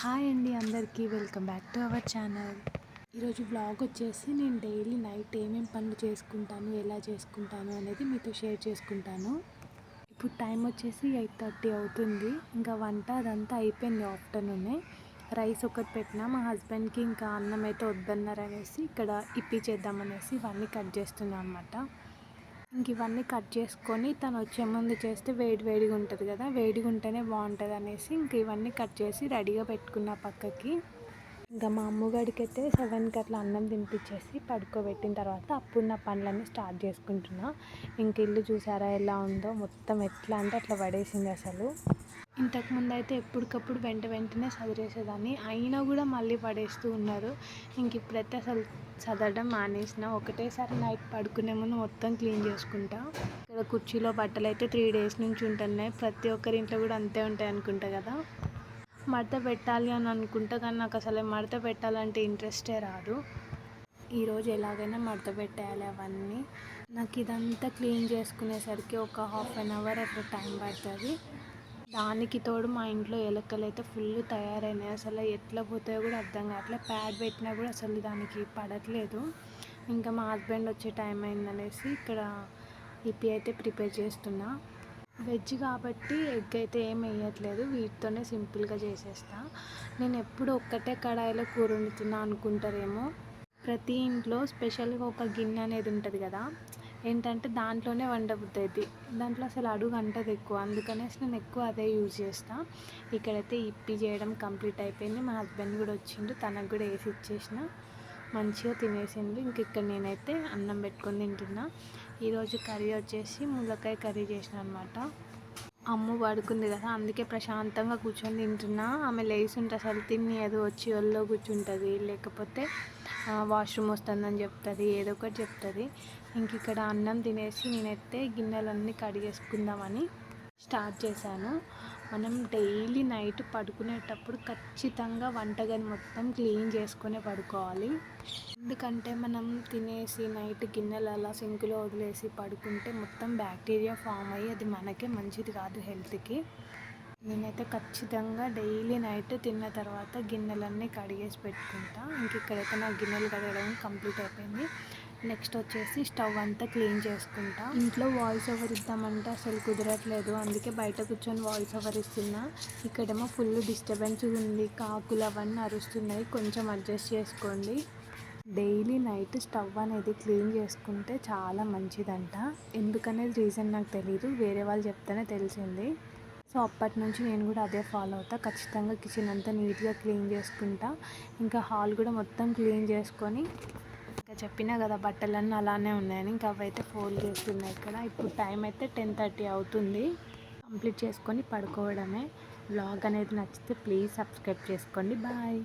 Hi అండి అందరికీ welcome back to our channel. ఈరోజు బ్లాగ్ వచ్చేసి నేను డైలీ నైట్ ఏమేమి పనులు చేసుకుంటాను ఎలా చేసుకుంటాను అనేది మీతో షేర్ చేసుకుంటాను. ఇప్పుడు టైం వచ్చేసి ఎయిట్ థర్టీ అవుతుంది. ఇంకా వంట అదంతా అయిపోయింది ఆఫ్టర్నూనే. రైస్ ఒకటి పెట్టినా మా హస్బెండ్కి ఇంకా అన్నం అయితే వద్దన్నారు అనేసి ఇక్కడ ఇప్పి చేద్దామనేసి ఇవన్నీ కట్ చేస్తున్నాను అనమాట ఇంక ఇవన్నీ కట్ చేసుకొని తను వచ్చే ముందు చేస్తే వేడి వేడిగా ఉంటుంది కదా వేడిగా ఉంటేనే బాగుంటుంది అనేసి ఇంక ఇవన్నీ కట్ చేసి రెడీగా పెట్టుకున్న పక్కకి. ఇంకా మా అమ్మగారికి అయితే సెవెన్కి అట్లా అన్నం తినిపించేసి పడుకోబెట్టిన తర్వాత అప్పుడు నా పనులన్నీ స్టార్ట్ చేసుకుంటున్నా. ఇంక ఇల్లు చూసారా ఎలా ఉందో మొత్తం ఎట్లా అంటే అట్లా పడేసింది అసలు. ఇంతకుముందు అయితే ఎప్పటికప్పుడు వెంట వెంటనే చదివేసేదాన్ని అయినా కూడా మళ్ళీ పడేస్తూ ఉన్నారు. ఇంక ఇప్పుడైతే అసలు చదవడం మానేసిన. ఒకటేసారి నైట్ పడుకునే ముందు మొత్తం క్లీన్ చేసుకుంటా. ఇక్కడ కుర్చీలో బట్టలు అయితే త్రీ డేస్ నుంచి ఉంటున్నాయి. ప్రతి ఒక్కరి ఇంట్లో కూడా అంతే ఉంటాయి అనుకుంటా కదా. మడత పెట్టాలి అని అనుకుంటా కానీ నాకు అసలు మడత పెట్టాలంటే ఇంట్రెస్టే రాదు. ఈరోజు ఎలాగైనా మడత పెట్టేయాలి అవన్నీ. నాకు ఇదంతా క్లీన్ చేసుకునేసరికి ఒక హాఫ్ అన్ అవర్ అట్లా టైం పడుతుంది. దానికి తోడు మా ఇంట్లో ఎలకలు అయితే ఫుల్ తయారైనాయి. అసలు ఎట్లా పోతాయో కూడా అర్థం కావట్లే. ప్యాడ్ పెట్టినా కూడా అసలు దానికి పడట్లేదు. ఇంకా మా హస్బెండ్ వచ్చే టైం అయిందనేసి ఇక్కడ ఇప్పి అయితే ప్రిపేర్ చేస్తున్నా. వెజ్ కాబట్టి ఎగ్ అయితే ఏం వేయట్లేదు. వీటితోనే సింపుల్గా చేసేస్తా. నేను ఎప్పుడు ఒక్కటే కడాయిలో కూర వండుతున్నా అనుకుంటారేమో. ప్రతి ఇంట్లో స్పెషల్గా ఒక గిన్నె అనేది ఉంటుంది కదా. ఏంటంటే దాంట్లోనే వండబుద్ధి దాంట్లో అసలు అడుగు అంటది ఎక్కువ. అందుకనేసి నేను ఎక్కువ అదే యూజ్ చేస్తాను ఇక్కడైతే ఇప్పి చేయడం కంప్లీట్ అయిపోయింది. మా హస్బెండ్ కూడా వచ్చిండు. తనకు కూడా వేసి ఇచ్చేసిన. మంచిగా తినేసిండు. ఇంక ఇక్కడ నేనైతే అన్నం పెట్టుకొని తింటున్నా. ఈరోజు కర్రీ వచ్చేసి ములక్కాయ కర్రీ చేసిన అనమాట అమ్మ పడుకుంది కదా అందుకే ప్రశాంతంగా కూర్చొని తింటున్నా. ఆమె లేచి ఉంటే అసలు తిని ఏదో వచ్చి ఒళ్ళో కూర్చుంటుంది. లేకపోతే వాష్రూమ్ వస్తుందని చెప్తుంది ఏదో ఒకటి చెప్తుంది. ఇంక ఇక్కడ అన్నం తినేసి నేనైతే గిన్నెలన్నీ కడిగేసుకుందామని స్టార్ట్ చేశాను. మనం డైలీ నైట్ పడుకునేటప్పుడు ఖచ్చితంగా వంటగది మొత్తం క్లీన్ చేసుకునే పడుకోవాలి. ఎందుకంటే మనం తినేసి నైట్ గిన్నెలు అలా సింకులో వదిలేసి పడుకుంటే మొత్తం బ్యాక్టీరియా ఫామ్ అయ్యి అది మనకే మంచిది కాదు హెల్త్కి. నేనైతే ఖచ్చితంగా డైలీ నైట్ తిన్న తర్వాత గిన్నెలన్నీ కడిగేసి పెట్టుకుంటా. ఇంక ఇక్కడైతే నా గిన్నెలు కడగడం కంప్లీట్ అయిపోయింది. నెక్స్ట్ వచ్చేసి స్టవ్ అంతా క్లీన్ చేసుకుంటా. ఇంట్లో వాయిస్ ఓవర్ ఇద్దామంటే అసలు కుదరట్లేదు. అందుకే బయట కూర్చొని వాయిస్ ఓవర్ ఇస్తున్నా. ఇక్కడేమో ఫుల్ డిస్టర్బెన్స్ ఉంది. కాకులు అవన్నీ అరుస్తున్నాయి. కొంచెం అడ్జస్ట్ చేసుకోండి. డైలీ నైట్ స్టవ్ అనేది క్లీన్ చేసుకుంటే చాలా మంచిదంట. ఎందుకనేది రీజన్ నాకు తెలియదు వేరే వాళ్ళు చెప్తేనే తెలిసింది. సో అప్పటి నుంచి నేను కూడా అదే ఫాలో అవుతా. ఖచ్చితంగా కిచెన్ అంతా నీట్గా క్లీన్ చేసుకుంటా. ఇంకా హాల్ కూడా మొత్తం క్లీన్ చేసుకొని ఇంకా చెప్పినా కదా బట్టలన్నీ అలానే ఉన్నాయని ఇంకా అవైతే ఫోల్డ్ చేస్తున్నాయి ఇక్కడ. ఇప్పుడు టైం అయితే టెన్ థర్టీ అవుతుంది. కంప్లీట్ చేసుకొని పడుకోవడమే. బ్లాగ్ అనేది నచ్చితే ప్లీజ్ సబ్స్క్రైబ్ చేసుకోండి. బాయ్.